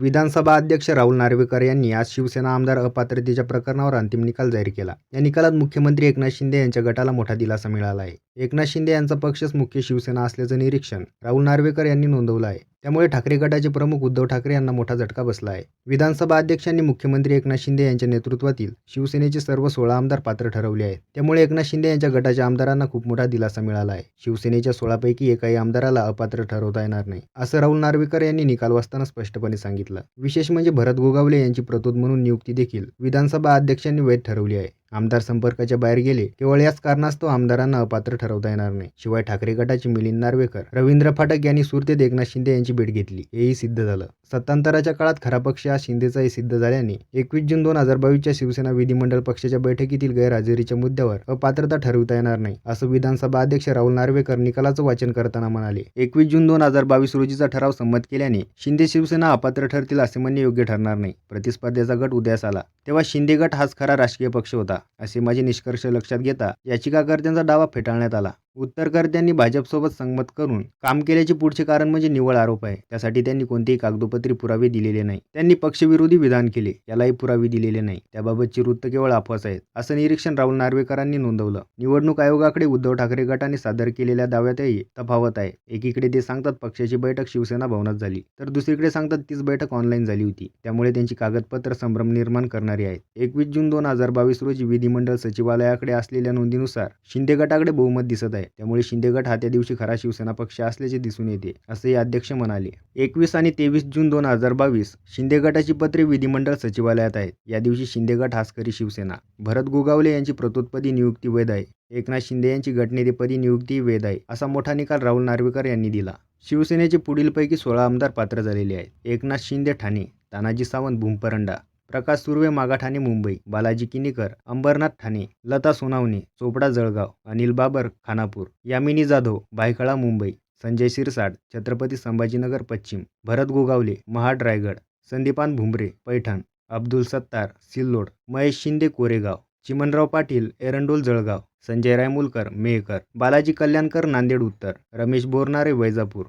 विधानसभा अध्यक्ष राहुल नार्वेकर यांनी आज शिवसेना आमदार अपात्रतेच्या प्रकरणावर अंतिम निकाल जाहीर केला. या निकालात मुख्यमंत्री एकनाथ शिंदे यांच्या गटाला मोठा दिलासा मिळाला आहे. एकनाथ शिंदे यांचा पक्षच मुख्य शिवसेना असल्याचं निरीक्षण राहुल नार्वेकर यांनी नोंदवलं आहे. त्यामुळे ठाकरे गटाचे प्रमुख उद्धव ठाकरे यांना मोठा झटका बसला आहे. विधानसभा अध्यक्षांनी मुख्यमंत्री एकनाथ शिंदे यांच्या नेतृत्वातील शिवसेनेचे सर्व सोळा आमदार पात्र ठरवले आहेत. त्यामुळे एकनाथ शिंदे यांच्या गटाच्या आमदारांना खूप मोठा दिलासा मिळाला आहे. शिवसेनेच्या सोळापैकी एकाही आमदाराला अपात्र ठरवता येणार नाही असं राहुल नार्वेकर यांनी निकाल वाचताना स्पष्टपणे सांगितलं. विशेष म्हणजे भरत गोगावले यांची प्रतोद म्हणून नियुक्ती देखील विधानसभा अध्यक्षांनी वैध ठरवली आहे. आमदार संपर्काच्या बाहेर गेले केवळ याच कारणास्तव आमदारांना अपात्र ठरवता येणार नाही. शिवाय ठाकरे गटाचे मिलिंद नार्वेकर रवींद्र फाटक यांनी सुरते एकनाथ शिंदे यांची भेट घेतली. हेही सिद्ध झालं. सत्तांतराच्या काळात खरा पक्ष हा शिंदेचाही सिद्ध झाल्याने एकवीस जून दोन हजार बावीसच्या शिवसेना विधिमंडळ पक्षाच्या बैठकीतील गैरहजेरीच्या मुद्द्यावर अपात्रता ठरवता येणार नाही असं विधानसभा अध्यक्ष राहुल नार्वेकर निकालाचं वाचन करताना म्हणाले. एकवीस जून दोन हजार बावीस रोजीचा ठराव संमत केल्याने शिंदे शिवसेना अपात्र ठरतील असे म्हणणे योग्य ठरणार नाही. प्रतिस्पर्ध्याचा गट उदयास आला. तेव्हा शिंदे गट हाच खरा राजकीय पक्ष होता. असे माझे निष्कर्ष लक्षात घेता याचिकाकर्त्यांचा दावा फेटाळण्यात आला. उत्तरकर्त्यांनी भाजपसोबत संगमत करून काम केल्याचे पुढचे कारण म्हणजे निव्वळ आरोप आहे. त्यासाठी त्यांनी कोणतेही कागदोपत्री पुरावे दिलेले नाही. त्यांनी पक्षविरोधी विधान केले यालाही पुरावे दिलेले नाही. त्याबाबतची वृत्त केवळ अफवाच आहेत असं निरीक्षण राहुल नार्वेकरांनी नोंदवलं. निवडणूक आयोगाकडे उद्धव ठाकरे गटाने सादर केलेल्या दाव्यातही तफावत आहे. एकीकडे ते सांगतात पक्षाची बैठक शिवसेना भवनात झाली तर दुसरीकडे सांगतात तीच बैठक ऑनलाईन झाली होती. त्यामुळे त्यांची कागदपत्र संभ्रम निर्माण करणारी आहेत. एकवीस जून दोन हजार बावीस रोजी विधिमंडळ सचिवालयाकडे असलेल्या नोंदीनुसार शिंदे गटाकडे बहुमत दिसत आहे. त्यामुळे शिंदे गट हा त्या दिवशी खरा शिवसेना पक्ष असल्याचे दिसून येते असेही अध्यक्ष म्हणाले. एकवीस आणि तेवीस जून दोन हजार बावीस शिंदे गटाची पत्रे विधिमंडळ सचिवालयात आहेत. या दिवशी शिंदे गट हाच शिवसेना. भरत गोगावले यांची प्रतोत्पदी नियुक्ती वैध आहे. एकनाथ शिंदे यांची गटनेतेपदी नियुक्ती वेद आहे असा मोठा निकाल राहुल नार्वेकर यांनी दिला. शिवसेनेचे पुढीलपैकी सोळा आमदार पात्र झालेले आहेत. एकनाथ शिंदे ठाणे तानाजी सावंत भूमपरंडा. प्रकाश सुर्वे मागा ठाणे मुंबई. बालाजी किनीकर अंबरनाथ ठाणे. लता सोनावणे चोपडा जळगाव. अनिल बाबर खानापूर. यामिनी जाधव भायखळा मुंबई. संजय शिरसाड छत्रपती संभाजीनगर पश्चिम. भरत गोगावले महाड रायगड. संदीपान भुमरे पैठण. अब्दुल सत्तार सिल्लोड. महेश शिंदे कोरेगाव. चिमनराव पाटील एरंडोल जळगाव. संजय रायमुलकर मेहकर. बालाजी कल्याणकर नांदेड उत्तर. रमेश बोरनारे वैजापूर.